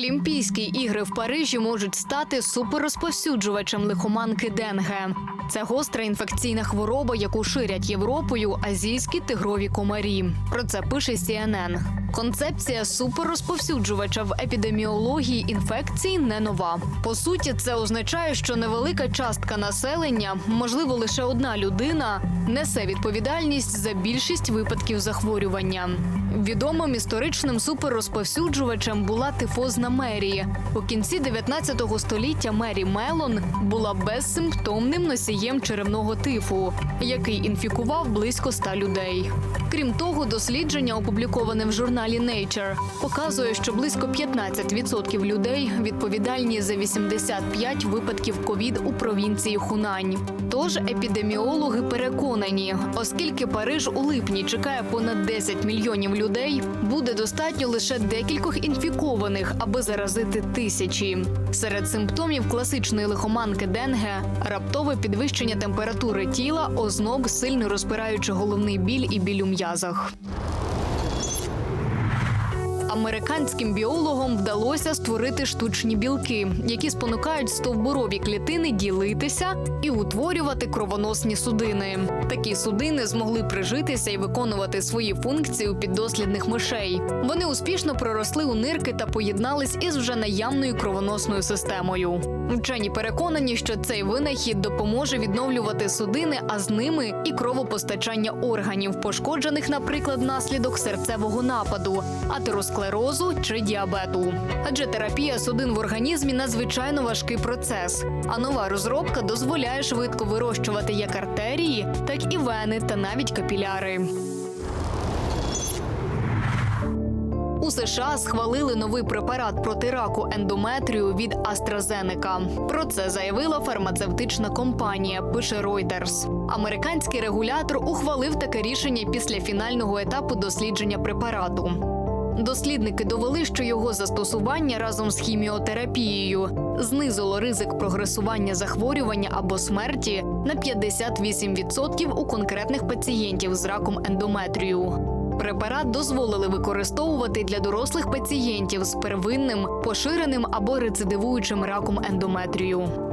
Олімпійські ігри в Парижі можуть стати суперрозповсюджувачем лихоманки Денге. Це гостра інфекційна хвороба, яку ширять Європою азійські тигрові комарі. Про це пише CNN. Концепція суперрозповсюджувача в епідеміології інфекцій не нова. По суті, це означає, що невелика частка населення, можливо, лише одна людина, несе відповідальність за більшість випадків захворювання. Відомим історичним суперрозповсюджувачем була тифозна Мері. У кінці 19 століття Мері Мелон була безсимптомним носієм черевного тифу, який інфікував близько ста людей. Крім того, дослідження, опубліковане в журналі Nature, показує, що близько 15% людей відповідальні за 85 випадків ковід у провінції Хунань. Тож епідеміологи переконані, оскільки Париж у липні чекає понад 10 мільйонів людей, буде достатньо лише декількох інфікованих, аби заразити тисячі. Серед симптомів класичної лихоманки Денге раптове підвищення температури тіла, озноб, сильно розпираючи головний біль і біль у м'язах. Американським біологам вдалося створити штучні білки, які спонукають стовбурові клітини ділитися і утворювати кровоносні судини. Такі судини змогли прижитися і виконувати свої функції у піддослідних мишей. Вони успішно проросли у нирки та поєднались із вже наявною кровоносною системою. Вчені переконані, що цей винахід допоможе відновлювати судини, а з ними і кровопостачання органів, пошкоджених, наприклад, внаслідок серцевого нападу, атеросклерозу чи діабету. Адже терапія судин в організмі надзвичайно важкий процес. А нова розробка дозволяє швидко вирощувати як артерії, так і вени та навіть капіляри. У США схвалили новий препарат проти раку ендометрію від AstraZeneca. Про це заявила фармацевтична компанія. Пише Reuters. Американський регулятор ухвалив таке рішення після фінального етапу дослідження препарату. Дослідники довели, що його застосування разом з хіміотерапією знизило ризик прогресування захворювання або смерті на 58% у конкретних пацієнтів з раком ендометрію. Препарат дозволили використовувати для дорослих пацієнтів з первинним, поширеним або рецидивуючим раком ендометрію.